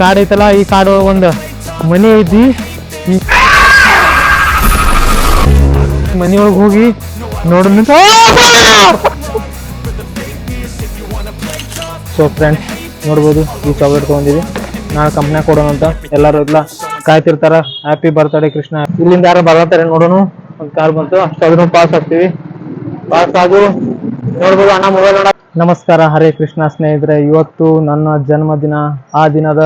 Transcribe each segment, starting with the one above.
ಕಾಡ್ ಐತಲ್ಲ, ಈ ಕಾಡು ಒಂದು ಮನೆ ಐತಿ. ಈ ಮನೆ ಹೋಗಿ ನೋಡೋಣ ಸೊ ಫ್ರೆಂಡ್ಸ್ ನೋಡ್ಬೋದು, ಈ ಚಾಕ್ಲೇಟ್ ತೊಗೊಂಡಿದ್ವಿ. ನಾಳೆ ಕಂಪ್ನ್ಯಾಗ ಕೊಡೋಣ ಅಂತ ಎಲ್ಲರೂ ಇಲ್ಲ ಕಾಯ್ತಿರ್ತಾರ. Happy birthday Krishna. ಇಲ್ಲಿಂದ ಯಾರು ಬರತ್ತಾರೆ ನೋಡೋಣ. ಒಂದು ಕಾರ್ ಬಂತು. ಅಷ್ಟಾದ್ರೂ ಪಾಸ್ ಆಗ್ತೀವಿ. ಪಾಸ್ ಆಗು. ನೋಡ್ಬೋದು, ಅಣ್ಣ ಮೊಬೈಲ್ ನೋಡ ನಮಸ್ಕಾರ, ಹರೇ ಕೃಷ್ಣ ಸ್ನೇಹಿತರೆ. ಇವತ್ತು ನನ್ನ ಜನ್ಮದಿನ. ಆ ದಿನದ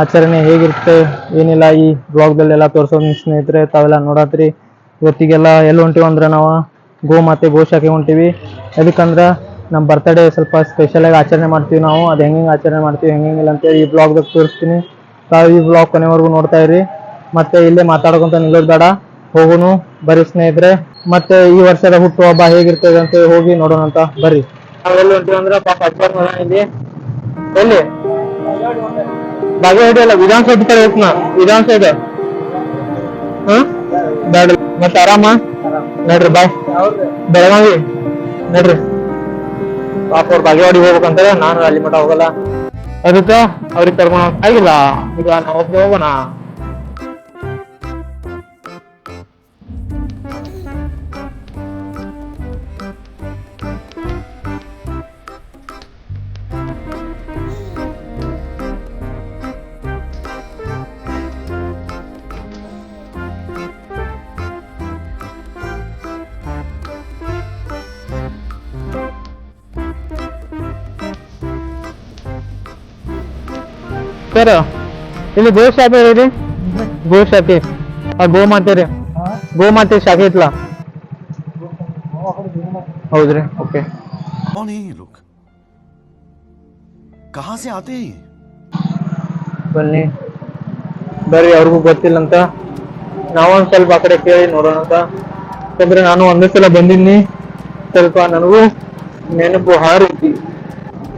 ಆಚರಣೆ ಹೇಗಿರುತ್ತೆ? ಏನಿಲ್ಲ, ಈ ಬ್ಲಾಗ್ದಲ್ಲೆಲ್ಲ ತೋರಿಸೋದು ಸ್ನೇಹಿತರೆ, ತಾವೆಲ್ಲ ನೋಡತ್ರಿ. ಇವತ್ತಿಗೆಲ್ಲ ಎಲ್ಲಿ ಹೊಂಟಿವಿ ಅಂದ್ರೆ ನಾವು ಗೋಮಾತೆ ಗೋಶಾಖೆ ಹೊಂಟಿವಿ. ಅದಕ್ಕಂದ್ರೆ ನಮ್ಮ ಬರ್ತಡೇ ಸ್ವಲ್ಪ ಸ್ಪೆಷಲಾಗಿ ಆಚರಣೆ ಮಾಡ್ತೀವಿ ನಾವು. ಅದು ಹೆಂಗೆ ಆಚರಣೆ ಮಾಡ್ತೀವಿ ಹೆಂಗಿಲ್ಲ ಅಂತೇಳಿ ಈ ಬ್ಲಾಗ್ದಾಗ ತೋರಿಸ್ತೀನಿ. ತಾವು ಈ ಬ್ಲಾಗ್ ಕೊನೆವರೆಗೂ ನೋಡ್ತಾ ಇರಿ. ಮತ್ತೆ ಇಲ್ಲೇ ಮಾತಾಡ್ಕೊಂತ ನಿಲ್ಲೋದು ಬೇಡ ಹೋಗುನು. ಬರ್ರಿ ಸ್ನೇಹಿತರೆ. ಮತ್ತೆ ಈ ವರ್ಷದ ಹುಟ್ಟುಹಬ್ಬ ಹೇಗಿರ್ತದೆ ಅಂತ ಹೋಗಿ ನೋಡೋಣ ಅಂತ ಬರ್ರಿ. ನಾವೆಲ್ಲಿ ಹೊಂಟಿವಿ ಅಂದ್ರೆ ಪಾಪ ಅಜ್ಜಾರ್ ಮನೆ ಇಲ್ಲಿ. ಎಲ್ಲಿ? ಬಾಗೇವಾಡಿ ಅಲ್ಲ, ವಿಧಾನಸೌಧ ಕಡೆ ಹೋಗ್ನ ವಿಧಾನಸೌಧ? ಹಾ? ಬೇಡ ಮತ್ತೆ ಆರಾಮ? ನಡ್ರಿ ಬಾಯ್ ಬೆಳಗಾವಿ? ನಡ್ರಿ. ಪಾಪ ಅವ್ರು ಬಾಗೇವಾಡಿ ಹೋಗ್ಬೇಕಂತಾರೆ, ನಾನು ಅಲ್ಲಿ ಮಠ ಹೋಗಲ್ಲ. ಅದಕ್ಕೆ ಅವ್ರಿಗೆ ಕರ್ಕೊಂಡು ಆಗಿಲ್ಲ, ಈಗ ನಾವು ಹೋಗೋಣ. ಸರ್ ಇಲ್ಲಿ ಗೋ ಶಾಖೆ ರೀ ಗೋ ಶಾಖೆ ಆ ಗೋಮಾತೆ ರೀ ಗೋಮಾತೆ ಶಾಖೆ ಐತ್ಲ ಹೌದ್ರಿ ಓಕೆ कौन है ये लोग कहां से आते हैं ये? ಬನ್ನಿ ಬರ್ರಿ ಅವ್ರಿಗೂ ಗೊತ್ತಿಲ್ಲ ಅಂತ ನಾವೊಂದ್ ಸ್ವಲ್ಪ ಆ ಕಡೆ ಕೇಳಿ ನೋಡೋಣ ಅಂತ ಯಾಕಂದ್ರೆ ನಾನು ಒಂದೇ ಸಲ ಬಂದಿನಿ ಸ್ವಲ್ಪ ನನಗೂ ನೆನಪು ಹಾರೈತಿ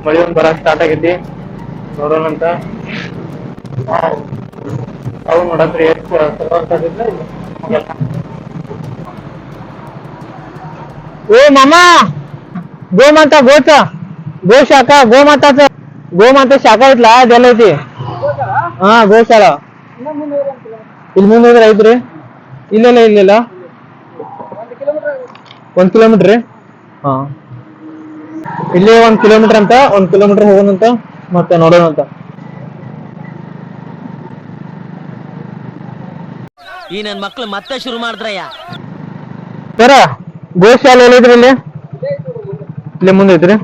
ಮಳೆ ಒಂದ್ ಬರಕ್ ಸ್ಟಾರ್ಟ್ ಆಗೈತಿ ನೋಡೋಣ ಅಂತ ಅವು ನೋಡಕ್ರಿ ಎಷ್ಟು ಓ ಮಾಮ, ಗೋಮಾತಾ, ಗೋಚ. ಗೋ ಶಾಖಾ, ಗೋಮಾತ ಗೋಮಾತೆ ಶಾಖ ಐತ್ಲಾ, ಅದೆಲ್ಲ ಐತಿ? ಹಾ, ಗೋಶಾಲ. ಇಲ್ಲಿ ಮುಂದೆ ಐತ್ರಿ. ಇಲ್ಲೆಲ್ಲ ಇಲ್ಲೆಲ್ಲ? ಒಂದ್ ಕಿಲೋಮೀಟರ್ ಹಾ. ಇಲ್ಲೇ ಒಂದ್ ಕಿಲೋಮೀಟರ್ ಅಂತ, ಒಂದ್ ಕಿಲೋಮೀಟರ್ ಹೋಗೋಣಂತ, ಮತ್ತೆ ನೋಡೋಣ ಈ ನನ್ ಮಕ್ಳು ಮತ್ತೆ ಶುರು ಮಾಡಿದ್ರಯ್ಯ. ಸರ, ಗೋಶಾಲೆ ಎಲ್ಲಿದ್ರಿ ಇಲ್ಲಿ? ಇಲ್ಲಿ ಮುಂದೆ ಐತ್ರಿ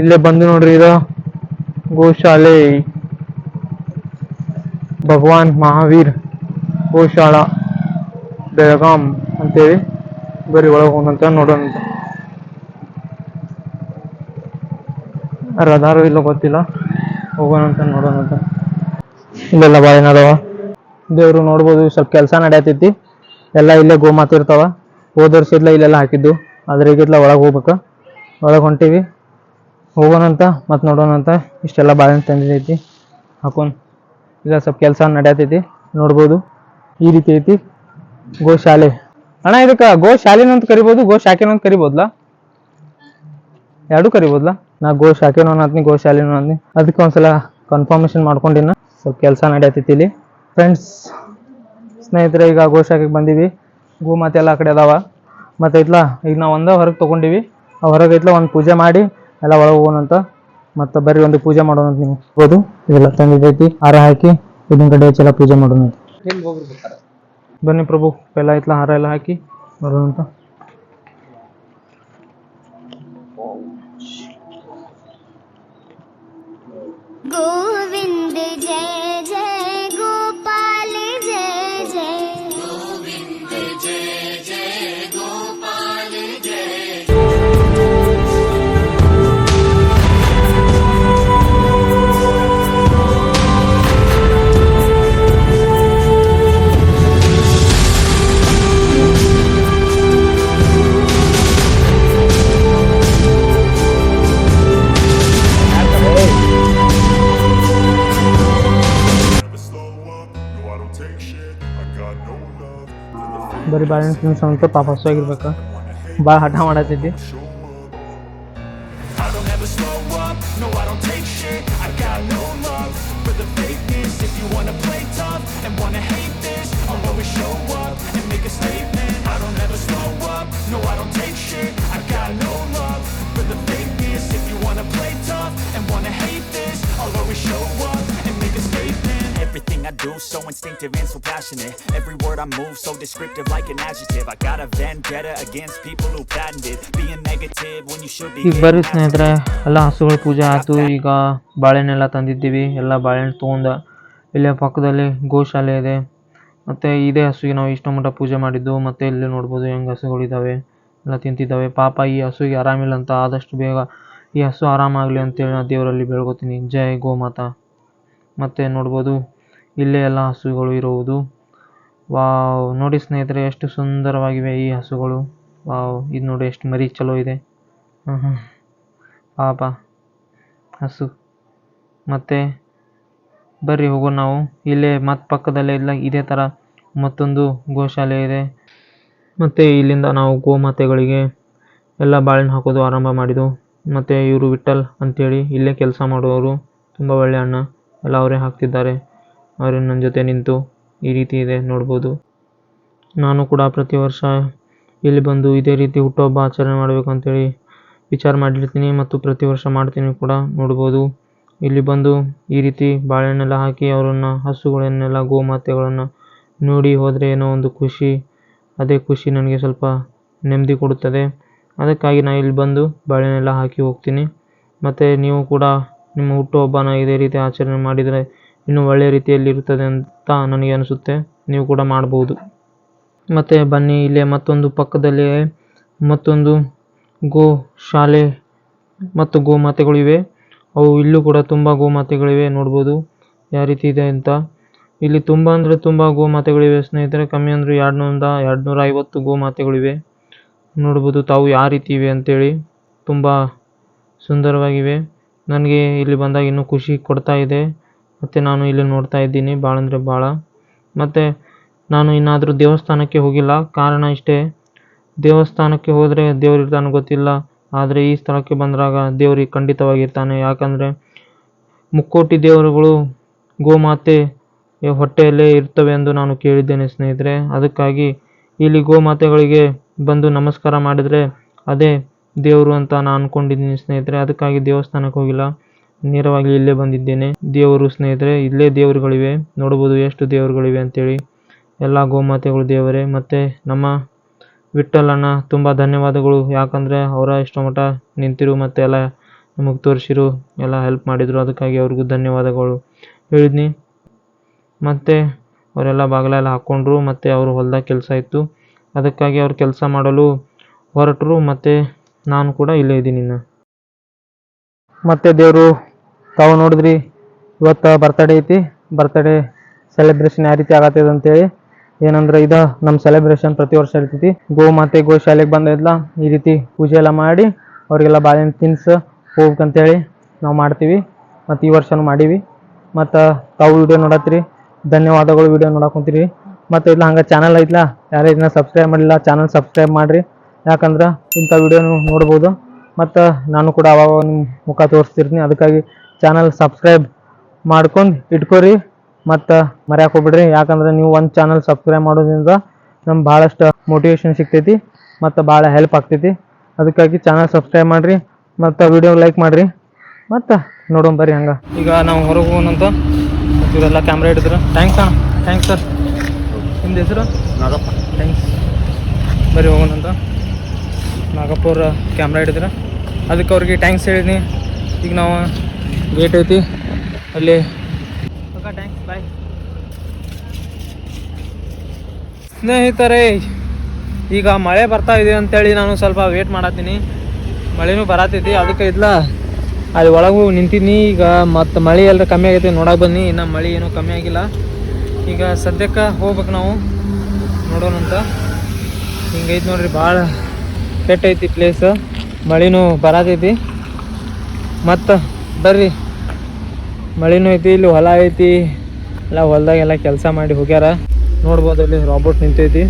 ಇಲ್ಲೇ ಬಂದು ನೋಡ್ರಿ ಇದು ಗೋಶಾಲೆ. ಭಗವಾನ್ ಮಹಾವೀರ್ ಗೋಶಾಲಾ, ಬೆಳಗಾಂ ಅಂತೇಳಿ ಬರೀ ಒಳಗೆ ಹೋಗಂತ ನೋಡೋಣ ರದಾರು ಇಲ್ಲ ಗೊತ್ತಿಲ್ಲ, ಹೋಗೋಣ ಅಂತ ನೋಡೋಣ ಅಂತ. ಇಲ್ಲೆಲ್ಲ ಭಾಳ ಏನದವ ದೇವ್ರು ನೋಡ್ಬೋದು, ಸ್ವಲ್ಪ ಕೆಲಸ ನಡೆಯತೈತಿ. ಎಲ್ಲ ಇಲ್ಲೇ ಗೋಮಾತ ಇರ್ತಾವ. ಹೋದ ಇಲ್ಲೆಲ್ಲ ಹಾಕಿದ್ದು. ಆದ್ರೆ ಈಗಿದ್ಲ ಒಳಗೆ ಹೋಗ್ಬೇಕು. ಒಳಗೆ ಹೊಂಟೀವಿ. ಹೋಗೋಣಂತ ಮತ್ತೆ ನೋಡೋಣಂತ ಇಷ್ಟೆಲ್ಲ ಬಾಳೆಹಣ್ಣು ತಂದಿದೈತಿ. ಹಾಕೊಂಡು ಇಲ್ಲ, ಸ್ವಲ್ಪ ಕೆಲಸ ನಡೆಯತೈತಿ. ನೋಡ್ಬೋದು. ಈ ರೀತಿ ಐತಿ. ಗೋಶಾಲೆ. ಅಣ್ಣ, ಇದಕ್ಕೆ ಗೋಶಾಲೆನೂ ಅಂತ ಕರಿಬೋದು ಗೋ ಶಾಖೆನಂತ ಅಂತ ಕರಿಬೋದ್ಲಾ? ಎರಡು ಕರಿಬೋದ್ಲಾ? ನಾ ಗೋ ಶಾಖೆನೋ ಅನ್ನತ್ನಿ ಗೋ ಶಾಲೆನೂ ಅದಕ್ಕೆ ಒಂದ್ಸಲ ಕನ್ಫರ್ಮೇಶನ್ ಮಾಡ್ಕೊಂಡಿನ. ಸ್ವಲ್ಪ ಕೆಲಸ ನಡೆಯತೈತಿ ಇಲ್ಲಿ. ಫ್ರೆಂಡ್ಸ್ ಸ್ನೇಹಿತರೆ, ಈಗ ಗೋಶಾಕಿಗೆ ಬಂದೀವಿ. ಗೋ ಎಲ್ಲ ಆ ಕಡೆ ಅದಾವ. ಮತ್ತು ಇತ್ಲ ಈಗ ನಾವು ಒಂದ ಹೊರಗೆ ತಗೊಂಡಿವಿ. ಆ ಹೊರಗೆ ಇತ್ಲ ಒಂದು ಪೂಜೆ ಮಾಡಿ, ಎಲ್ಲ ಒಳಗೆ ಹೋಗೋಣಂತ ಮತ್ತು ಬರ್ರಿ ಒಂದು ಪೂಜೆ ಮಾಡೋಣ ಅಂತ ನೀವು ಹೋಗೋದು ಇದೆಲ್ಲ ತಂದಿದ್ದೈತಿ ಹಾರ ಹಾಕಿ ಇದನ್ನ ಕಡೆ ಹೆಚ್ಚೆಲ್ಲ ಪೂಜೆ ಮಾಡೋಣ ಬನ್ನಿ ಪ್ರಭು ಎಲ್ಲ ಇತ್ಲ ಹಾರ ಎಲ್ಲ ಹಾಕಿ ಬರೋಣ ಅಂತ. day. ಬಾಳೆಹಣ್ಣು ತಿಂದು ಸಮೇತ ಪಾಪ ಹಸುವಾಗಿರ್ಬೇಕು ಭಾಳ ಹಠ ಮಾಡತ್ತೈತಿ show up Everything I do so instinctive and so passionate. Every word I move so descriptive like an adjective. I got a vendetta against people who patented Being negative when you should be ಈಗ ಬರ್ರಿ ಸ್ನೇಹಿತರೆ ಎಲ್ಲ ಹಸುಗಳ ಪೂಜೆ ಆಯ್ತು. ಈಗ ಬಾಳೆಹಣ್ಣೆಲ್ಲ ತಂದಿದ್ದೀವಿ. ಎಲ್ಲ ಬಾಳೆಹಣ್ಣು ತೊಗೊಂಡ ಇಲ್ಲೇ ಪಕ್ಕದಲ್ಲಿ ಗೋಶಾಲೆ ಇದೆ. ಮತ್ತು ಇದೇ ಹಸುವಿಗೆ ನಾವು ಇಷ್ಟು ಮಟ್ಟ ಪೂಜೆ ಮಾಡಿದ್ದು. ಮತ್ತು ಇಲ್ಲಿ ನೋಡ್ಬೋದು ಹೆಂಗೆ ಹಸುಗಳಿದ್ದಾವೆ ಎಲ್ಲ ತಿಂತಿದ್ದಾವೆ. ಪಾಪ ಈ ಹಸುವಿಗೆ ಆರಾಮಿಲ್ಲ ಅಂತ ಆದಷ್ಟು ಬೇಗ ಈ ಹಸು ಆರಾಮಾಗಲಿ ಅಂತೇಳಿ ನಾನು ದೇವರಲ್ಲಿ ಬೆಳ್ಕೊತೀನಿ ಜೈ ಗೋಮಾತಾ. ಮತ್ತು ನೋಡ್ಬೋದು ಇಲ್ಲೇ ಎಲ್ಲ ಹಸುಗಳು ಇರುವುದು. ವಾವ್, ನೋಡಿ ಸ್ನೇಹಿತರೆ, ಎಷ್ಟು ಸುಂದರವಾಗಿವೆ ಈ ಹಸುಗಳು. ವಾವ್, ಇದು ನೋಡಿ ಎಷ್ಟು ಮರಿ ಚಲೋ ಇದೆ. ಪಾಪ, ಹಸು. ಮತ್ತೆ, ಬರ್ರಿ ಹೋಗೋಣ ನಾವು. ಇಲ್ಲೇ ಮತ್ ಪಕ್ಕದಲ್ಲೇ ಇಲ್ಲ, ಇದೇ ತರ ಮತ್ತೊಂದು ಗೋಶಾಲೆ ಇದೆ. ಮತ್ತೆ ಇಲ್ಲಿಂದ ನಾವು ಗೋಮಾತೆಗಳಿಗೆ ಎಲ್ಲ ಬಾಳೆಹಣ್ಣು ಹಾಕೋದು ಆರಂಭ ಮಾಡಿದೆವು ಮತ್ತೆ ಇವರು ವಿಠಲ್ ಅಂತೇಳಿ ಇಲ್ಲೇ ಕೆಲಸ ಮಾಡುವವರು. ತುಂಬ ಒಳ್ಳೆಯ ಅಣ್ಣ. ಎಲ್ಲ ಅವರೇ ಹಾಕ್ತಿದ್ದಾರೆ. ಅವರು ನನ್ನ ಜೊತೆ ನಿಂತು ಈ ರೀತಿ ಇದೆ ನೋಡ್ಬೋದು. ನಾನು ಕೂಡ ಪ್ರತಿ ವರ್ಷ ಇಲ್ಲಿ ಬಂದು ಇದೇ ರೀತಿ ಹುಟ್ಟುಹಬ್ಬ ಆಚರಣೆ ಮಾಡಬೇಕು ಅಂತೇಳಿ ವಿಚಾರ ಮಾಡಿರ್ತೀನಿ ಮತ್ತು ಪ್ರತಿ ವರ್ಷ ಮಾಡ್ತೀನಿ ಕೂಡ ನೋಡ್ಬೋದು. ಇಲ್ಲಿ ಬಂದು ಈ ರೀತಿ ಬಾಳೆಹಣ್ಣೆಲ್ಲ ಹಾಕಿ ಅವರನ್ನು ಹಸುಗಳನ್ನೆಲ್ಲ ಗೋಮಾತೆಗಳನ್ನು ನೋಡಿ ಹೋದರೆ ಏನೋ ಒಂದು ಖುಷಿ, ಅದೇ ಖುಷಿ ನನಗೆ ಸ್ವಲ್ಪ ನೆಮ್ಮದಿ ಕೊಡುತ್ತದೆ. ಅದಕ್ಕಾಗಿ ನಾನು ಇಲ್ಲಿ ಬಂದು ಬಾಳೆಹಣ್ಣೆಲ್ಲ ಹಾಕಿ ಹೋಗ್ತೀನಿ. ಮತ್ತು ನೀವು ಕೂಡ ನಿಮ್ಮ ಹುಟ್ಟುಹಬ್ಬನ ಇದೇ ರೀತಿ ಆಚರಣೆ ಮಾಡಿದರೆ ಇನ್ನೂ ಒಳ್ಳೆಯ ರೀತಿಯಲ್ಲಿ ಇರುತ್ತದೆ ಅಂತ ನನಗೆ ಅನಿಸುತ್ತೆ. ನೀವು ಕೂಡ ಮಾಡ್ಬೋದು. ಮತ್ತು ಬನ್ನಿ, ಇಲ್ಲೇ ಮತ್ತೊಂದು ಪಕ್ಕದಲ್ಲಿ ಮತ್ತೊಂದು ಗೋ ಶಾಲೆ ಮತ್ತು ಗೋಮಾತೆಗಳಿವೆ ಅವು ಇಲ್ಲೂ ಕೂಡ ತುಂಬ ಗೋಮಾತೆಗಳಿವೆ ನೋಡ್ಬೋದು ಯಾವ ರೀತಿ ಇದೆ ಅಂತ. ಇಲ್ಲಿ ತುಂಬ ಅಂದರೆ ತುಂಬ ಗೋಮಾತೆಗಳಿವೆ ಸ್ನೇಹಿತರೆ, ಕಮ್ಮಿ ಅಂದ್ರೆ ಎರಡು ಎರಡ್ನೂರ ಎರಡು ನೂರ ಐವತ್ತು ಗೋಮಾತೆಗಳಿವೆ ನೋಡ್ಬೋದು ತಾವು ಯಾವ ರೀತಿ ಇವೆ ಅಂತೇಳಿ ತುಂಬ ಸುಂದರವಾಗಿವೆ. ನನಗೆ ಇಲ್ಲಿ ಬಂದಾಗ ಇನ್ನೂ ಖುಷಿ ಕೊಡ್ತಾ ಇದೆ. ಮತ್ತು ನಾನು ಇಲ್ಲಿ ನೋಡ್ತಾ ಇದ್ದೀನಿ. ಭಾಳ ಅಂದರೆ ಭಾಳ ಮತ್ತು ನಾನು ಇನ್ನಾದರೂ ದೇವಸ್ಥಾನಕ್ಕೆ ಹೋಗಿಲ್ಲ. ಕಾರಣ ಇಷ್ಟೇ, ದೇವಸ್ಥಾನಕ್ಕೆ ಹೋದರೆ ದೇವ್ರು ಇರ್ತಾನೋ ಗೊತ್ತಿಲ್ಲ. ಆದರೆ ಈ ಸ್ಥಳಕ್ಕೆ ಬಂದಾಗ ದೇವ್ರಿಗೆ ಖಂಡಿತವಾಗಿ ಇರ್ತಾನೆ ಯಾಕಂದರೆ ಮುಕ್ಕೋಟಿ ದೇವರುಗಳು ಗೋಮಾತೆ ಹೊಟ್ಟೆಯಲ್ಲೇ ಇರ್ತವೆ ಎಂದು ನಾನು ಕೇಳಿದ್ದೇನೆ ಸ್ನೇಹಿತರೆ. ಅದಕ್ಕಾಗಿ ಇಲ್ಲಿ ಗೋಮಾತೆಗಳಿಗೆ ಬಂದು ನಮಸ್ಕಾರ ಮಾಡಿದರೆ ಅದೇ ದೇವರು ಅಂತ ನಾನು ಅನ್ಕೊಂಡಿದ್ದೀನಿ ಸ್ನೇಹಿತರೆ. ಅದಕ್ಕಾಗಿ ದೇವಸ್ಥಾನಕ್ಕೆ ಹೋಗಿಲ್ಲ. ನೇರವಾಗಿ ಇಲ್ಲೇ ಬಂದಿದ್ದೇನೆ. ದೇವರು ಸ್ನೇಹಿತರೆ, ಇಲ್ಲೇ ದೇವರುಗಳಿವೆ. ನೋಡಬಹುದು ಎಷ್ಟು ದೇವರುಗಳಿವೆ ಅಂತೇಳಿ. ಎಲ್ಲ ಗೋಮಾತೆಗಳು ದೇವರೇ, ಮತ್ತೆ ನಮ್ಮ ವಿಠಲಣ್ಣ ತುಂಬಾ ಧನ್ಯವಾದಗಳು. ಯಾಕಂದ್ರೆ ಅವರ ಇಷ್ಟ ಮಠ ನಿಂತಿರು ಮತ್ತೆ ಎಲ್ಲ ನಮಗೆ ತೋರಿಸಿರು, ಎಲ್ಲ ಹೆಲ್ಪ್ ಮಾಡಿದ್ರು. ಅದಕ್ಕಾಗಿ ಅವ್ರಿಗೂ ಧನ್ಯವಾದಗಳು. ಹೇಳಿದ್ನಿ. ಮತ್ತೆ ಅವರೆಲ್ಲ ಬಾಗಿಲೆಲ್ಲ ಹಾಕ್ಕೊಂಡ್ರು ಮತ್ತೆ ಅವರು ಹೊಲ್ದಾಗ ಕೆಲಸ ಇತ್ತು. ಅದಕ್ಕಾಗಿ ಅವ್ರು ಕೆಲಸ ಮಾಡಲು ಹೊರಟರು, ಮತ್ತೆ ನಾನು ಕೂಡ ಇಲ್ಲೇ ಇದ್ದೀನಿ ಮತ್ತು ದೇವರು ತಾವು ನೋಡಿದ್ರಿ, ಇವತ್ತು ಬರ್ತಡೇ ಐತಿ. ಬರ್ತಡೇ ಸೆಲೆಬ್ರೇಷನ್ ಯಾವ ರೀತಿ ಆಗತ್ತದ ಅಂತೇಳಿ. ಏನಂದ್ರೆ ಇದು ನಮ್ಮ ಸೆಲೆಬ್ರೇಷನ್ ಪ್ರತಿ ವರ್ಷ ಇರ್ತೈತಿ ಗೋ ಮಾತೆ, ಗೋ ಶಾಲೆಗೆ ಬಂದಿದ್ಲ, ಈ ರೀತಿ ಪೂಜೆ ಎಲ್ಲ ಮಾಡಿ, ಅವರಿಗೆಲ್ಲ ಬಾಳೆಹಣ್ಣು ತಿನ್ನಿಸಿ ಹೋಗ್ಬೇಕಂತೇಳಿ ನಾವು ಮಾಡ್ತೀವಿ. ಮತ್ತು ಈ ವರ್ಷನೂ ಮಾಡೀವಿ. ಮತ್ತು ತಾವು ವಿಡಿಯೋ ನೋಡತ್ತೀರಿ ಧನ್ಯವಾದಗಳು ವಿಡಿಯೋ ನೋಡಕೊಂತೀರಿ ಮತ್ತು ಇಲ್ಲ ಹಂಗೆ ಚಾನಲ್ ಐತ್ಲ, ಯಾರೇ ಇದನ್ನ ಸಬ್ಸ್ಕ್ರೈಬ್ ಮಾಡಿಲ್ಲ ಚಾನಲ್ ಸಬ್ಸ್ಕ್ರೈಬ್ ಮಾಡಿರಿ. ಯಾಕಂದ್ರೆ ಇಂಥ ವಿಡಿಯೋನು ನೋಡ್ಬೋದು. ಮತ್ತು ನಾನು ಕೂಡ ಅವಾಗ ನಿಮ್ಮ ಮುಖ ತೋರಿಸ್ತಿರ್ತೀನಿ. ಅದಕ್ಕಾಗಿ ಚಾನಲ್ ಸಬ್ಸ್ಕ್ರೈಬ್ ಮಾಡ್ಕೊಂಡು ಇಟ್ಕೊರಿ ಮತ್ತು ಮರ್ಯಾಕೆ ಹೋಗ್ಬಿಡ್ರಿ. ಯಾಕಂದ್ರೆ ನೀವು ಒಂದು ಚಾನಲ್ ಸಬ್ಸ್ಕ್ರೈಬ್ ಮಾಡೋದ್ರಿಂದ ನಮ್ಗೆ ಭಾಳಷ್ಟು ಮೋಟಿವೇಶನ್ ಸಿಗ್ತೈತಿ ಮತ್ತು ಭಾಳ ಹೆಲ್ಪ್ ಆಗ್ತೈತಿ. ಅದಕ್ಕಾಗಿ ಚಾನಲ್ ಸಬ್ಸ್ಕ್ರೈಬ್ ಮಾಡಿರಿ ಮತ್ತು ವಿಡಿಯೋ ಲೈಕ್ ಮಾಡಿರಿ ಮತ್ತು ನೋಡೋಣ ಬರ್ರಿ ಹಂಗೆ. ಈಗ ನಾವು ಹೊರಗೆ ಹೋಗೋಣಂತ ಇವರೆಲ್ಲ ಕ್ಯಾಮ್ರಾ ಹಿಡಿದ್ರು. ಥ್ಯಾಂಕ್ಸ್ ಅಣ್ಣ. ಥ್ಯಾಂಕ್ಸ್ ಸರ್ ನಿಮ್ದು ಹೆಸರು? ನಾಗಪ್ಪ. ಥ್ಯಾಂಕ್ಸ್ ಬರ್ರಿ ಹೋಗೋಣಂತ ನಾಗಪ್ಪ ಅವ್ರ ಕ್ಯಾಮ್ರಾ ಹಿಡಿದ್ರೆ. ಅದಕ್ಕೆ ಅವ್ರಿಗೆ ಥ್ಯಾಂಕ್ಸ್ ಹೇಳಿದ್ನಿ. ಈಗ ನಾವು ಗೇಟ್ ಐತಿ. ಅಲ್ಲಿ. ಥ್ಯಾಂಕ್ಸ್ ಬಾಯ್ ಸ್ನೇಹಿತರೆ ಈಗ ಮಳೆ ಬರ್ತಾ ಇದೆ ಅಂತೇಳಿ ನಾನು ಸ್ವಲ್ಪ ವೇಟ್ ಮಾಡತ್ತೀನಿ. ಮಳೆನೂ ಬರತ್ತೈತಿ ಅದಕ್ಕೆ ಇದ್ಲ. ಅಲ್ಲಿ ಒಳಗೂ ನಿಂತೀನಿ ಈಗ ಮತ್ತು ಮಳೆ ಎಲ್ಲ ಕಮ್ಮಿ ಆಗೈತಿ ನೋಡಕ್ಕೆ ಬನ್ನಿ. ಇನ್ನು ಮಳೆ ಏನು ಕಮ್ಮಿ ಆಗಿಲ್ಲ. ಈಗ ಸದ್ಯಕ್ಕೆ ಹೋಗ್ಬೇಕು ನಾವು. ನೋಡೋಣಂತ ಹಿಂಗೈತಿ ನೋಡ್ರಿ ಭಾಳ ಕೆಟ್ಟೈತಿ ಪ್ಲೇಸ್ ಮಳೆನೂ ಬರತೈತಿ. ಮತ್ತು ಬರ್ರಿ. ಮಳೆನೂ ಐತಿ, ಇಲ್ಲಿ ಹೊಲ ಐತಿ. ಎಲ್ಲ ಹೊಲ್ದಾಗೆಲ್ಲ ಕೆಲಸ ಮಾಡಿ ಹೋಗ್ಯಾರ. ನೋಡ್ಬೋದು ಅಲ್ಲಿ ರಾಬೋಟ್ ನಿಂತೈತಿ.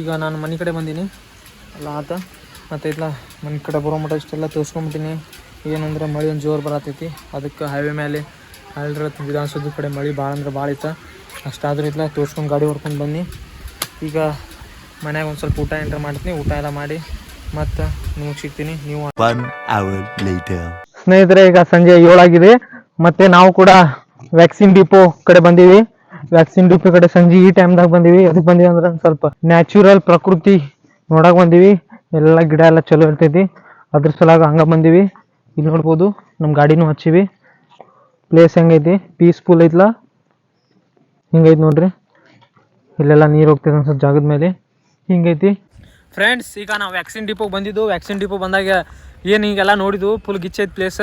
ಈಗ ನಾನು ಮನೆ ಕಡೆ ಬಂದೀನಿ. ಎಲ್ಲ ಆತ. ಮತ್ತು ಇಲ್ಲ ಮನೆ ಕಡೆ ಬರೋ ಮಟ್ಟ ಇಷ್ಟೆಲ್ಲ ತೋರಿಸ್ಕೊಂಬಿಟ್ಟಿನಿ. ಏನಂದ್ರೆ ಮಳೆ ಒಂದು ಜೋರು ಬರತೈತಿ. ಅದಕ್ಕೆ ಹೈವೇ ಮೇಲೆ ಅಲ್ರ ವಿಧಾನಸೌಧ ಕಡೆ ಮಳೆ ಭಾಳ ಅಂದ್ರೆ ಭಾಳ ಇತ್ತು. ಅಷ್ಟಾದ್ರೂ ಇಲ್ಲ ತೋರಿಸ್ಕೊಂಡು ಗಾಡಿ ಹೊಡ್ಕೊಂಡು ಬನ್ನಿ ಈಗ ಮನ್ಯಾಗ ಒಂದು ಸ್ವಲ್ಪ ಊಟ ಎಂಟರ್ ಮಾಡ್ತೀನಿ. ಊಟ ಎಲ್ಲ ಮಾಡಿ ಮತ್ತು ನಿಮಗೆ ಸಿಗ್ತೀನಿ. ನೀವು. ಸ್ನೇಹಿತರೆ ಈಗ ಸಂಜೆ ಏಳಾಗಿದೆ ಮತ್ತೆ ನಾವು ಕೂಡ ವ್ಯಾಕ್ಸಿನ್ ಡಿಪೋ ಕಡೆ ಬಂದೀವಿ. ವ್ಯಾಕ್ಸಿನ್ ಡಿಪೋ ಕಡೆ ಸಂಜೆ ಈ ಟೈಮ್ದಾಗ ಬಂದೀವಿ. ಅದಕ್ಕೆ ಬಂದಿವಿ ಅಂದ್ರೆ ಸ್ವಲ್ಪ ನ್ಯಾಚುರಲ್ ಪ್ರಕೃತಿ ನೋಡಕ್ ಬಂದೀವಿ. ಎಲ್ಲ ಗಿಡ ಎಲ್ಲ ಚಲೋ ಇರ್ತೈತಿ. ಅದ್ರ ಸಲಾಗ ಹಂಗ ಬಂದೀವಿ. ಇಲ್ಲಿ ನೋಡ್ಬೋದು ನಮ್ಮ ಗಾಡಿನೂ ಹಚ್ಚಿವಿ. ಪ್ಲೇಸ್ ಹೆಂಗೈತಿ? ಪೀಸ್ಫುಲ್ ಐತ್ಲ? ಹಿಂಗೈತಿ ನೋಡ್ರಿ? ಇಲ್ಲೆಲ್ಲ ನೀರು ಹೋಗ್ತೈತೆ ಅನ್ಸುತ್ತೆ ಜಾಗದ ಮೇಲೆ. ಹಿಂಗೈತಿ? ಫ್ರೆಂಡ್ಸ್ ಈಗ ನಾವು ವ್ಯಾಕ್ಸಿನ್ ಡಿಪೋಗೆ ಬಂದಿದ್ದು. ವ್ಯಾಕ್ಸಿನ್ ಡಿಪೋ ಬಂದಾಗ ಏನು ಹಿಂಗೆಲ್ಲ ನೋಡಿದ್ವು. ಫುಲ್ ಗಿಚ್ಚೈತೆ ಪ್ಲೇಸ್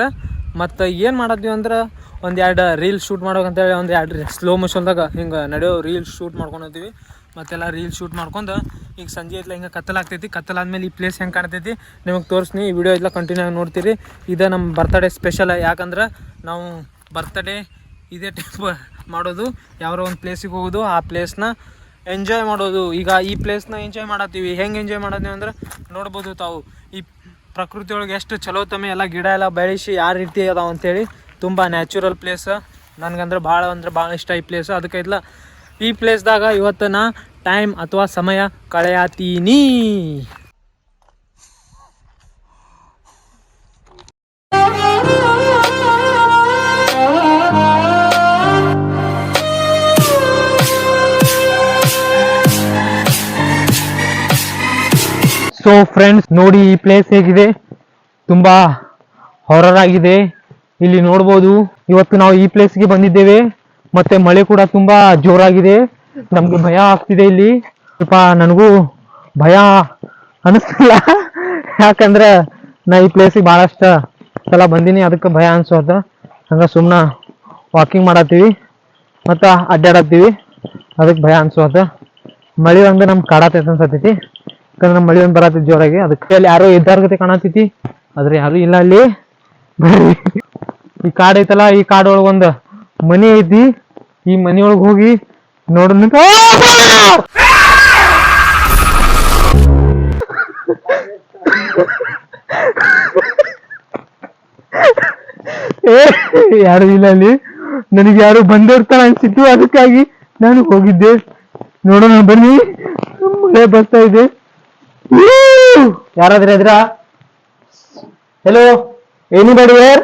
ಮತ್ತು ಏನು ಮಾಡದ್ವಿ ಅಂದ್ರೆ ಒಂದು ಎರಡು ರೀಲ್ ಶೂಟ್ ಮಾಡ್ಬೇಕಂತೇಳಿ ಒಂದು ಎರಡು ಸ್ಲೋ ಮೋಷನ್ದಾಗ ಹಿಂಗೆ ನಡೆಯೋ ರೀಲ್ ಶೂಟ್ ಮಾಡ್ಕೊಂಡಿದ್ದೀವಿ ಮತ್ತೆಲ್ಲ ರೀಲ್ ಶೂಟ್ ಮಾಡ್ಕೊಂಡು ಈಗ ಸಂಜೆ ಐತ್ಲ, ಹಿಂಗೆ ಕತ್ತಲಾಗ್ತೈತಿ ಕತ್ತಲಾದ್ಮೇಲೆ ಈ ಪ್ಲೇಸ್ ಹೆಂಗೆ ಕಾಣ್ತೈತಿ ನಿಮಗೆ ತೋರಿಸ್ನಿ. ಈ ವಿಡಿಯೋ ಐತ್ಲ ಕಂಟಿನ್ಯೂ ಆಗಿ ನೋಡ್ತೀರಿ. ಇದು ನಮ್ಮ ಬರ್ತಡೇ ಸ್ಪೆಷಲ್ ಯಾಕಂದ್ರೆ ನಾವು ಬರ್ತಡೇ ಇದೇ ಟೈಪ್ ಮಾಡೋದು. ಯಾರೋ ಒಂದು ಪ್ಲೇಸಿಗೆ ಹೋಗೋದು, ಆ ಪ್ಲೇಸ್ನ ಎಂಜಾಯ್ ಮಾಡೋದು. ಈಗ ಈ ಪ್ಲೇಸ್ನ ಎಂಜಾಯ್ ಮಾಡತ್ತೀವಿ. ಹೆಂಗೆ ಎಂಜಾಯ್ ಮಾಡತ್ತೀವಿ ಅಂದ್ರೆ ನೋಡ್ಬೋದು ತಾವು. ಈ ಪ್ರಕೃತಿಯೊಳಗೆ ಎಷ್ಟು ಚಲೋ ತಮ್ಮೆ ಎಲ್ಲ ಗಿಡ ಎಲ್ಲ ಬೆಳೆಸಿ ಯಾವ ರೀತಿ ಅದಾವ ಅಂತೇಳಿ ತುಂಬ ನ್ಯಾಚುರಲ್ ಪ್ಲೇಸ್ ನನಗಂದ್ರೆ ಭಾಳ ಅಂದ್ರೆ ಭಾಳ ಇಷ್ಟ ಈ ಪ್ಲೇಸ್ ಅದಕ್ಕೆ ಇಲ್ಲ ಈ ಪ್ಲೇಸ್ದಾಗ ಇವತ್ತು ನಾ ಟೈಮ್ ಅಥವಾ ಸಮಯ ಕಳೆಯತೀನಿ. ಸೊ ಫ್ರೆಂಡ್ಸ್ ನೋಡಿ ಈ ಪ್ಲೇಸ್ ಹೇಗಿದೆ. ತುಂಬ ಹೊರರಾಗಿದೆ ಇಲ್ಲಿ ನೋಡ್ಬೋದು, ಇವತ್ತು ನಾವು ಈ ಪ್ಲೇಸ್ಗೆ ಬಂದಿದ್ದೇವೆ. ಮತ್ತೆ ಮಳೆ ಕೂಡ ತುಂಬಾ ಜೋರಾಗಿದೆ. ನಮ್ಗೆ ಭಯ ಆಗ್ತಿದೆ ಇಲ್ಲಿ. ಸ್ವಲ್ಪ ನನಗೂ ಭಯ ಅನಿಸ್ತಿಲ್ಲ. ಯಾಕಂದ್ರೆ ನಾ ಈ ಪ್ಲೇಸಿಗೆ ಭಾಳಷ್ಟು ಸಲ ಬಂದೀನಿ, ಅದಕ್ಕೆ ಭಯ ಅನ್ಸೋದ. ಹಂಗ ಸುಮ್ಮನೆ ವಾಕಿಂಗ್ ಮಾಡತ್ತೀವಿ. ಮತ್ತ ಅಡ್ಡಾಡತ್ತೀವಿ. ಅದಕ್ಕೆ ಭಯ ಅನ್ಸೋದ. ಮಳೆ ಒಂದು ನಮ್ಗೆ ಕಾಡತೈತೆ ಅನ್ಸತೈತಿ. ಯಾಕಂದ್ರೆ ಮಳೆ ಒಂದು ಬರತೈತಿ ಜೋರಾಗಿ. ಅದಕ್ಕೆ ಅಲ್ಲಿ ಯಾರೋ ಎದ್ದಾರ್ಗತೆ ಕಾಣತೈತಿ. ಆದ್ರೆ ಯಾರು ಇಲ್ಲ ಅಲ್ಲಿ. ಈ ಕಾಡ್ ಐತಲ್ಲ, ಈ ಕಾಡ್ ಒಳಗ ಒಂದ್ ಮನಿ ಐತಿ. ಈ ಮನಿ ಹೋಗಿ ನೋಡ ಯಾರು ಇಲ್ಲ ಅಲ್ಲಿ. ನನಗೆ ಯಾರು ಬಂದಿರ್ತಾರ ಅನ್ಸಿತ್ತು, ಅದಕ್ಕಾಗಿ ನಾನು ಹೋಗಿದ್ದೆ. ನೋಡೋಣ, ಬನ್ನಿ. ಮಳೆ ಬರ್ತಾ ಇದೆ. ಯಾರಾದ್ರೆ ಅದ್ರ ಹೆಲೋ ಏನಿ ಬಡಿ ಯಾರ್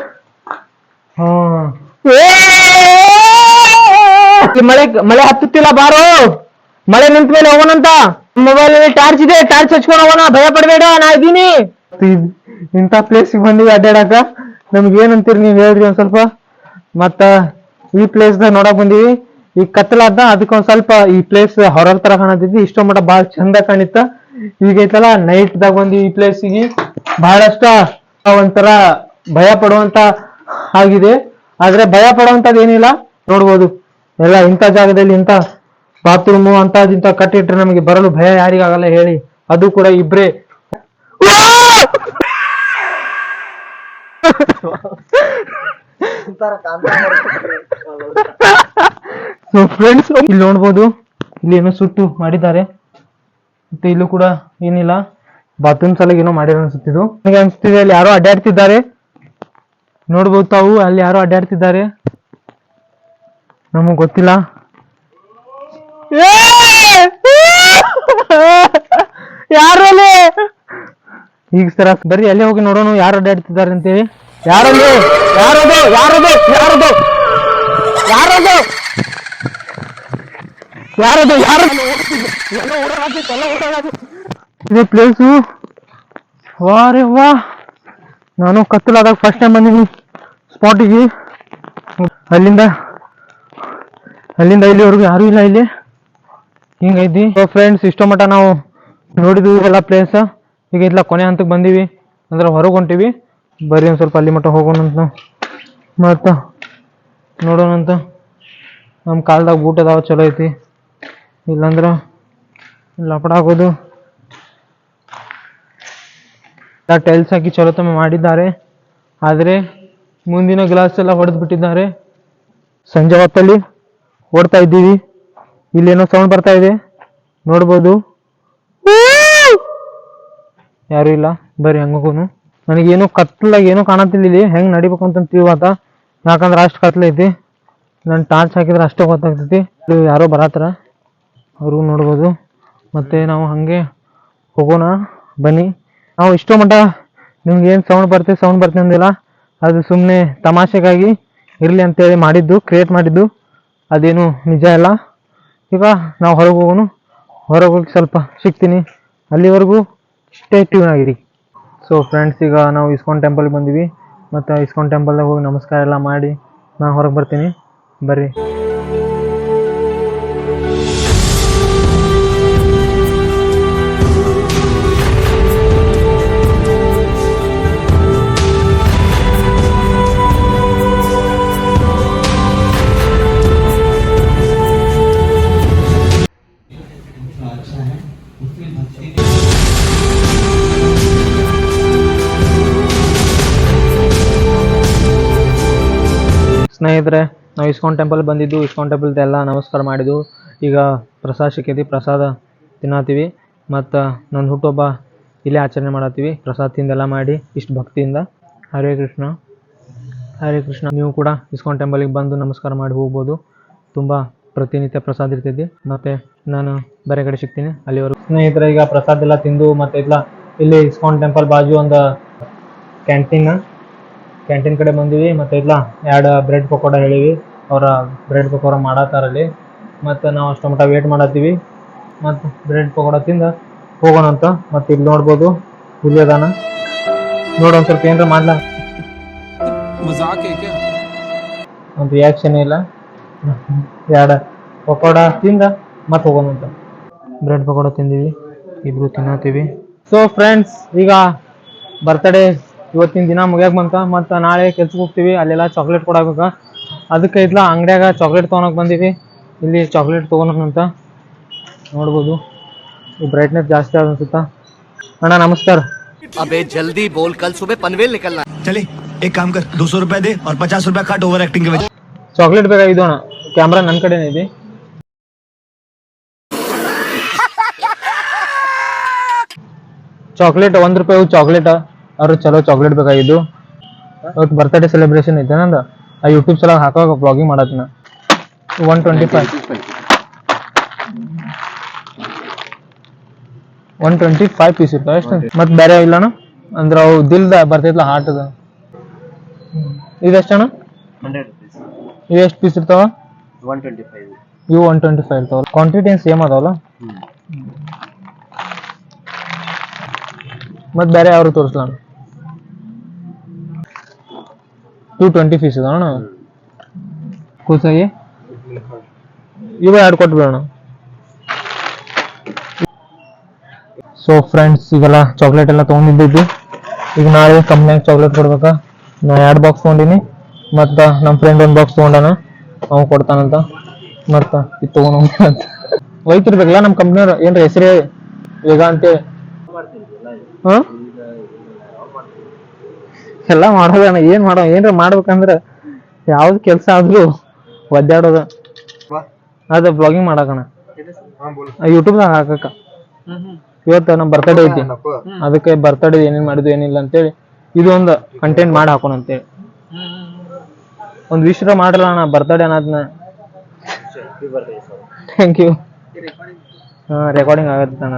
ಮಳೆ ಮಳೆ ಹತ್ತುತ್ತಿಲ್ಲ ಬಾರೋ. ಮಳೆ ನಿಂತ ಮೇಲೆ ಹೋಗೋಣಂತ ಮೊಬೈಲ್ ಟಾರ್ಚ್ ಇದೆ ಟಾರ್ಚ್ ಹಚ್ಕೊಂಡು ಹೋಗೋಣ. ಭಯ ಪಡಬೇಡ ನಾ ಇದ್ದೀನಿ. ಇಂಥ ಪ್ಲೇಸಿಗೆ ಬಂದಿವಿ ಅಡ್ಡಾಡಕ ನಮ್ಗೆ ಏನಂತೀರಿ ನೀವು ಹೇಳ್ರಿ ಒಂದ್ ಸ್ವಲ್ಪ? ಮತ್ತ ಈ ಪ್ಲೇಸ್ ನೋಡಕ್ ಬಂದೀವಿ. ಈ ಕತ್ತಲಾದ ಅದಕ್ಕೆ ಒಂದ್ ಸ್ವಲ್ಪ ಈ ಪ್ಲೇಸ್ ಹೊರಲ್ ತರ ಕಾಣತಿದ್ವಿ ಇಷ್ಟೋ ಮಟ್ಟ ಬಾಳ ಚಂದ ಕಾಣಿತ್ತ. ಈಗ ಐತಲ್ಲ ನೈಟ್ ದಾಗ ಬಂದಿ ಈ ಪ್ಲೇಸಿಗೆ ಬಹಳಷ್ಟ ಒಂಥರ ಭಯ ಪಡುವಂತ ಆಗಿದೆ. ಆದ್ರೆ ಭಯ ಪಡುವಂತದ್ದು ಏನಿಲ್ಲ, ನೋಡ್ಬೋದು. ಎಲ್ಲ ಇಂಥ ಜಾಗದಲ್ಲಿ ಇಂಥ ಬಾತ್ರೂಮು ಅಂತ ಇಂಥ ಕಟ್ಟಿಟ್ರೆ ನಮಗೆ ಬರಲು ಭಯ ಯಾರಿಗಾಗಲ್ಲ ಹೇಳಿ. ಅದು ಕೂಡ ಇಬ್ರೇ. ಸೊ ಫ್ರೆಂಡ್ಸ್ ಇಲ್ಲಿ ನೋಡ್ಬೋದು, ಇಲ್ಲಿ ಏನೋ ಸುಟ್ಟು ಮಾಡಿದ್ದಾರೆ. ಮತ್ತೆ ಇಲ್ಲೂ ಕೂಡ ಏನಿಲ್ಲ. ಬಾತ್ರೂಮ್ ಸಲಗೇನೋ ಮಾಡಿರೋ ಅನ್ಸುತ್ತಿದ್ದು ನನಗೆ ಅನ್ಸುತ್ತಿದೆ ಅಲ್ಲಿ ಯಾರೋ ಅಡ್ಡಾಡ್ತಿದ್ದಾರೆ. ನೋಡ್ಬೋದು ತಾವು, ಅಲ್ಲಿ ಯಾರೋ ಅಡ್ಡಾಡ್ತಿದ್ದಾರೆ. ನಮಗ್ ಗೊತ್ತಿಲ್ಲ. ಯಾರು ಅಲ್ಲಿ ಈಗ ಸರ ಬರ್ರಿ ಅಲ್ಲೇ ಹೋಗಿ ನೋಡೋಣ ಯಾರು ಅಡ್ಡಾಡ್ತಿದ್ದಾರೆ ಅಂತೇಳಿ. ಯಾರದು? ಯಾರದು? ಯಾರದು? ಯಾರದು? ಯಾರದು? ಯಾರದು? ಯಾರು ಇದು ಪ್ಲೇಸು ವಾರೆ ವಾ ನಾನು ಕತ್ತಲಾದಾಗ ಫಸ್ಟ್ ಟೈಮ್ ಬಂದಿದ್ದೀನಿ ಸ್ಪಾಟಿಗೆ ಅಲ್ಲಿಂದ ಅಲ್ಲಿಂದ ಇಲ್ಲಿವರೆಗೂ ಯಾರೂ ಇಲ್ಲ ಇಲ್ಲಿ. ಹಿಂಗೈತಿ. ಫ್ರೆಂಡ್ಸ್ ಇಷ್ಟೋ ಮಟ್ಟ ನಾವು ನೋಡಿದ್ವಿ ಎಲ್ಲ ಪ್ಲೇಸ್ ಈಗ ಇಲ್ಲ ಕೊನೆ ಹಂತಕ್ಕೆ ಬಂದೀವಿ. ಅಂದ್ರೆ ಹೊರಗೆ ಹೊಂಟೀವಿ. ಬರ್ರಿ ಒಂದು ಸ್ವಲ್ಪ ಅಲ್ಲಿ ಮಟ್ಟ ಹೋಗೋಣ ಅಂತ. ನಾವು ಮತ್ತು ನೋಡೋಣ ಅಂತ. ನಮ್ಮ ಕಾಲ್ದಾಗ ಬೂಟ್ ಅದಾವ, ಚಲೋ ಐತಿ. ಇಲ್ಲಾಂದ್ರೆ ಲಪಡ ಆಗೋದು. ಟೈಲ್ಸ್ ಹಾಕಿ ಚಲೋ ತಮ್ಮ ಮಾಡಿದ್ದಾರೆ ಆದರೆ ಮುಂದಿನ ಗ್ಲಾಸ್ ಎಲ್ಲ ಹೊಡೆದು ಬಿಟ್ಟಿದ್ದಾರೆ ಸಂಜೆ ಹೊತ್ತಲ್ಲಿ ಓಡ್ತಾ ಇದ್ದೀವಿ ಇಲ್ಲೇನೋ ಸೌಂಡ್ ಬರ್ತಾ ಇದೆ ನೋಡ್ಬೋದು ಯಾರು ಇಲ್ಲ ಬರ್ರಿ ಹಂಗೋನು ನನಗೇನು ಕತ್ಲಾಗ ಏನೂ ಕಾಣತ್ತಿಲ್ಲ ಇಲ್ಲಿ ಹೆಂಗ್ ನಡಿಬೇಕು ಅಂತ ತಿಳಿವಾತ ಯಾಕಂದ್ರೆ ಅಷ್ಟು ಕತ್ಲೈತಿ ನಾನು ಟಾರ್ಚ್ ಹಾಕಿದ್ರೆ ಅಷ್ಟೇ ಗೊತ್ತಾಗ್ತೈತಿ ಯಾರೋ ಬರತ್ತಾರ ಅವರು ನೋಡ್ಬೋದು ಮತ್ತೆ ನಾವು ಹಂಗೆ ಹೋಗೋಣ ಬನ್ನಿ ನಾವು ಇಷ್ಟೋ ಮಟ್ಟ ನಿಮ್ಗೆ ಏನು ಸೌಂಡ್ ಬರ್ತದೆ ಸೌಂಡ್ ಬರ್ತದೆ ಅಂದಿಲ್ಲ. ಅದು ಸುಮ್ಮನೆ ತಮಾಷೆಗಾಗಿ ಇರಲಿ ಅಂತೇಳಿ ಮಾಡಿದ್ದು ಕ್ರಿಯೇಟ್ ಮಾಡಿದ್ದು. ಅದೇನು ನಿಜ ಇಲ್ಲ ಈಗ ನಾವು ಹೊರಗೆ ಹೋಗೋಣ. ಹೊರಗೆ ಹೋಗಿ ಸ್ವಲ್ಪ ಸಿಗ್ತೀನಿ. ಅಲ್ಲಿವರೆಗೂ ಇಷ್ಟೇ ಟ್ಯೂನ್ ಆಗಿರಿ. ಸೊ ಫ್ರೆಂಡ್ಸ್ ಈಗ ನಾವು ಇಸ್ಕಾನ್ ಟೆಂಪಲ್ಗೆ ಬಂದಿವಿ. ಮತ್ತು ಇಸ್ಕಾನ್ ಟೆಂಪಲ್ದಾಗ ಹೋಗಿ ನಮಸ್ಕಾರ ಎಲ್ಲ ಮಾಡಿ ನಾನು ಹೊರಗೆ ಬರ್ತೀನಿ. ಬರ್ರಿ. ಸ್ನೇಹಿತರೆ, ನಾವು ಇಸ್ಕಾನ್ ಟೆಂಪಲ್ ಬಂದಿದ್ದು, ಇಸ್ಕಾನ್ ಟೆಂಪಲ್ ಎಲ್ಲ ನಮಸ್ಕಾರ ಮಾಡಿದ್ದು. ಈಗ ಪ್ರಸಾದ ಸಿಕ್ಕೈತಿ ಪ್ರಸಾದ ತಿನ್ನತ್ತೀವಿ ಮತ್ತು ನನ್ನ ಹುಟ್ಟುಹಬ್ಬ ಇಲ್ಲೇ ಆಚರಣೆ ಮಾಡತ್ತೀವಿ. ಪ್ರಸಾದ ತಿಂದೆಲ್ಲ ಮಾಡಿ, ಇಷ್ಟು ಭಕ್ತಿಯಿಂದ. ಹರೇ ಕೃಷ್ಣ. ಹರೇ ಕೃಷ್ಣ. ನೀವು ಕೂಡ ಇಸ್ಕಾನ್ ಟೆಂಪಲಿಗೆ ಬಂದು ನಮಸ್ಕಾರ ಮಾಡಿ ಹೋಗ್ಬೋದು. ತುಂಬ ಪ್ರತಿನಿತ್ಯ ಪ್ರಸಾದ ಇರ್ತೈತಿ. ಮತ್ತು ನಾನು ಬೇರೆ ಕಡೆ ಸಿಗ್ತೀನಿ. ಅಲ್ಲಿವರೆಗೂ. ಸ್ನೇಹಿತರೆ, ಈಗ ಪ್ರಸಾದ ಎಲ್ಲ ತಿಂದು, ಮತ್ತು ಇಲ್ಲ, ಇಲ್ಲಿ ಇಸ್ಕಾನ್ ಟೆಂಪಲ್ ಬಾಜು ಒಂದು ಕ್ಯಾಂಟೀನ್ ಕ್ಯಾಂಟೀನ್ ಕಡೆ ಬಂದೀವಿ ಮತ್ತು ಇಲ್ಲ ಎರಡು ಬ್ರೆಡ್ ಪಕೋಡ ಹೇಳಿವಿ ಅವರ ಬ್ರೆಡ್ ಪಕೋಡ ಮಾಡತ್ತಾರಲ್ಲಿ ಮತ್ತು ನಾವು ಅಷ್ಟು ಮಟ್ಟ ವೇಟ್ ಮಾಡತ್ತೀವಿ. ಮತ್ತು ಬ್ರೆಡ್ ಪಕೋಡ ತಿಂದ ಹೋಗೋಣ ಅಂತ. ಮತ್ತು ಇಲ್ಲಿ ನೋಡ್ಬೋದು ಹುಲಿ ಅದಾನ ನೋಡು ಒಂದು ಸ್ವಲ್ಪ ಏನಾರ ಮಾಡ್ಲ. ಒಂದು ರಿಯಾಕ್ಷನ್ ಇಲ್ಲ. ಎರಡು ಪಕೋಡ ತಿಂದ ಮತ್ತೆ ಹೋಗೋಣ ಅಂತ. ಬ್ರೆಡ್ ಪಕೋಡ ತಿಂದೀವಿ ಇಬ್ರು ತಿನ್ನತ್ತೀವಿ. ಸೊ ಫ್ರೆಂಡ್ಸ್ ಈಗ ಬರ್ತಡೇ ಇವತ್ತಿನ ದಿನ ಮುಗಿಯಾಕ ಬಂತ ಮತ್ತು ನಾಳೆ ಕೆಲ್ಸಕ್ಕೆ ಹೋಗ್ತೀವಿ ಅಲ್ಲೆಲ್ಲ ಚಾಕ್ಲೇಟ್ ಕೊಡಬೇಕು ಅದಕ್ಕೆ ಇದ್ಲ ಅಂಗಡಿಯಾಗ ಚಾಕ್ಲೇಟ್ ತೊಗೊಳಕ್ಕೆ ಬಂದೀವಿ. ಇಲ್ಲಿ ಚಾಕ್ಲೇಟ್ ತೊಗೊಳಕ್ಕಂತ ನೋಡ್ಬೋದು. ಬ್ರೈಟ್ನೆಸ್ ಜಾಸ್ತಿ ಆದ ಅನ್ಸುತ್ತಾ? ಅಣ್ಣ ನಮಸ್ಕಾರ. ಅಬೇ ಜಲ್ದಿ ಬೋಲ್ ಕಲ್ ಸುಬೆ ಪನ್ವೇಲ್ ನಿಕಲ್ನ. ಚಲಿ ಏಕ್ ಕಾಮ್ ಕರ್ 200 ರೂಪಾಯಿ ದೇ और 50 ರೂಪಾಯಿ ಕಟ್ ಓವರ್ ಆಕ್ಟಿಂಗ್ಗೆ ಚಾಕ್ಲೇಟ್ ಬೇಕಾಗಿದ್ದು ಅಣ್ಣ? ಕ್ಯಾಮ್ರಾ ನನ್ನ ಕಡೆನೇ ಇದೆ. ಚಾಕ್ಲೇಟ್ ಒಂದ್ ರೂಪಾಯಿ ಚಾಕ್ಲೇಟ್ ಅವ್ರು ಚಲೋ ಚಾಕ್ಲೇಟ್ ಬೇಕಾಗಿದ್ದು. ಇವತ್ತು ಬರ್ತ್ಡೇ ಸೆಲೆಬ್ರೇಷನ್ ಐತೆ ನಂದು. ಆ ಯೂಟ್ಯೂಬ್ ಸಲ ಹಾಕೋ blogging ಮಾಡತ್ನ. One twenty five one twenty five piece ಇರ್ತಾವೆ ಎಷ್ಟು ಮತ್ತೆ ಬೇರೆ ಇಲ್ಲಣ್ಣ? ಅಂದ್ರೆ ಅವು ದಿಲ್ದ ಬರ್ತೈತ್ಲ ಹಾರ್ಟ್ದ ಇದೆಷ್ಟಣ್ಣ ಇವು ಎಷ್ಟು ಪೀಸ್ ಇರ್ತಾವ? ಇವು ಒನ್ ಟ್ವೆಂಟಿ ಫೈವ್ ಇರ್ತಾವಲ್ಲ. ಕ್ವಾಂಟಿಟಿ ಏನು ಸೇಮ್ ಅದಾವಲ್ಲ? ಮತ್ತೆ ಬೇರೆ ಯಾರು ತೋರಿಸ್ಲಣ ಟೂ ಟ್ವೆಂಟಿ ಫೀಸ್ ಇದೆ ಅಣ್ಣ ಕೂಸಾಗಿ ಇವ ಎರಡು ಕೊಟ್ಬಿಡೋಣ ಸೊ ಫ್ರೆಂಡ್ಸ್ ಈಗೆಲ್ಲ ಚಾಕ್ಲೇಟ್ ಎಲ್ಲ ತೊಗೊಂಡಿದ್ದು ಈಗ ನಾಳೆ ಕಂಪ್ನಿಯಾಗ ಚಾಕ್ಲೇಟ್ ಕೊಡ್ಬೇಕಾ ನಾ ಎರಡು ಬಾಕ್ಸ್ ತೊಗೊಂಡಿನಿ ಮತ್ತು ನಮ್ಮ ಫ್ರೆಂಡ್ ಒಂದು ಬಾಕ್ಸ್ ತೊಗೊಂಡಾನ ಅವ್ನು ಕೊಡ್ತಾನಂತ ಮತ್ತು ಇದು ತೊಗೊಂಡು ಅಂತ ಒಯ್ತಿರ್ಬೇಕಲ್ಲ ನಮ್ಮ ಕಂಪ್ನಿಯವ್ರು ಏನ್ರ ಹೆಸರೇ ವೇಗ ಅಂತೇಳಿ ಹಾಂ ಎಲ್ಲ ಮಾಡೋದಣ್ಣ ಏನು ಮಾಡೋ ಏನ್ರ ಮಾಡ್ಬೇಕಂದ್ರ ಯಾವ್ದು ಕೆಲಸ ಆದ್ರೂ ಒದ್ದಾಡೋದ. ಅದ ಬ್ಲಾಗಿಂಗ್ ಮಾಡಕಣ ಯೂಟ್ಯೂಬ್ ಯೂಟ್ಯೂಬ್ದಾಗ ಹಾಕಕ್ಕ. ಇವತ್ತು ನಮ್ಮ ಬರ್ತಡೇ ಐತಿ. ಅದಕ್ಕೆ ಬರ್ತಡೇ ಏನೇನ್ ಮಾಡಿದ್ವಿ ಏನಿಲ್ಲ ಅಂತೇಳಿ ಇದು ಒಂದು ಕಂಟೆಂಟ್ ಮಾಡಿ ಹಾಕೋಣ ಅಂತೇಳಿ. ಒಂದು ವಿಶ್ರ ಮಾಡ್ರಲ್ಲ ಅಣ್ಣ ಬರ್ತಡೇ ಅನ್ನೋದನ್ನ ಥ್ಯಾಂಕ್ ಯು ಹಾ ರೆಕಾರ್ಡಿಂಗ್ ಆಗತ್ತೆ ಅಣ್ಣ.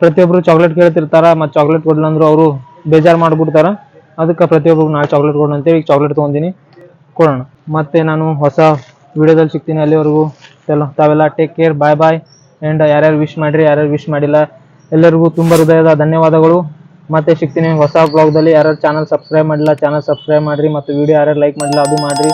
ಪ್ರತಿಯೊಬ್ಬರು ಚಾಕ್ಲೇಟ್ ಕೇಳ್ತಿರ್ತಾರ, ಮತ್ತೆ ಚಾಕ್ಲೇಟ್ ಕೊಡ್ಲಿಲ್ಲ ಅಂದ್ರು ಅವರು ಬೇಜಾರು ಮಾಡ್ಬಿಡ್ತಾರ. ಅದಕ್ಕೆ ಪ್ರತಿಯೊಬ್ಬರು ನಾ ಚಾಕ್ಲೇಟ್ ಕೊಡೋಣ ಅಂತೇಳಿ ಚಾಕ್ಲೇಟ್ ತೊಗೊಂಡಿನಿ. ಕೊಡೋಣ. ಮತ್ತೆ ನಾನು ಹೊಸ ವಿಡಿಯೋದಲ್ಲಿ ಸಿಗ್ತೀನಿ ಅಲ್ಲಿವರೆಗೂ. ಎಲ್ಲ, ತಾವೆಲ್ಲ take care bye bye and ಯಾರ್ಯಾರು ವಿಶ್ ಮಾಡಿರಿ, ಯಾರ್ಯಾರು ವಿಶ್ ಮಾಡಿಲ್ಲ, ಎಲ್ಲರಿಗೂ ತುಂಬ ಹೃದಯದ ಧನ್ಯವಾದಗಳು. ಮತ್ತೆ ಸಿಗ್ತೀನಿ ಹೊಸ ಬ್ಲಾಗ್ದಲ್ಲಿ ಯಾರ್ಯಾರು ಚಾನಲ್ ಸಬ್ಸ್ಕ್ರೈಬ್ ಮಾಡಿಲ್ಲ ಚಾನಲ್ ಸಬ್ಸ್ಕ್ರೈಬ್ ಮಾಡಿರಿ. ಮತ್ತು ವಿಡಿಯೋ ಯಾರ್ಯಾರು ಲೈಕ್ ಮಾಡಿಲ್ಲ, ಅದು ಮಾಡಿರಿ.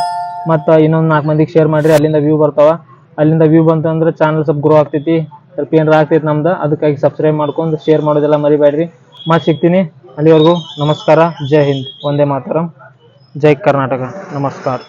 ಮತ್ತು ಇನ್ನೊಂದು ನಾಲ್ಕು ಮಂದಿಗೆ ಶೇರ್ ಮಾಡಿರಿ. ಅಲ್ಲಿಂದ ವ್ಯೂ ಬರ್ತಾವೆ. ಅಲ್ಲಿಂದ ವ್ಯೂ ಬಂತಂದ್ರೆ ಚಾನಲ್ ಸ್ವಲ್ಪ ಗ್ರೋ ಆಗ್ತೈತಿ. ಸ್ವಲ್ಪ ಏನಾರ ಆಗ್ತೈತಿ ನಮ್ದು, ಅದಕ್ಕಾಗಿ ಸಬ್ಸ್ಕ್ರೈಬ್ ಮಾಡ್ಕೊಂಡು ಶೇರ್ ಮಾಡೋದೆಲ್ಲ ಮರಿಬೇಡ್ರಿ. ಮತ್ತೆ ಸಿಗ್ತೀನಿ. ಅಲ್ಲಿವರೆಗೂ ನಮಸ್ಕಾರ. ಜೈ ಹಿಂದ್. ಒಂದೇ ಮಾತರಂ. ಜೈ ಕರ್ನಾಟಕ. ನಮಸ್ಕಾರ.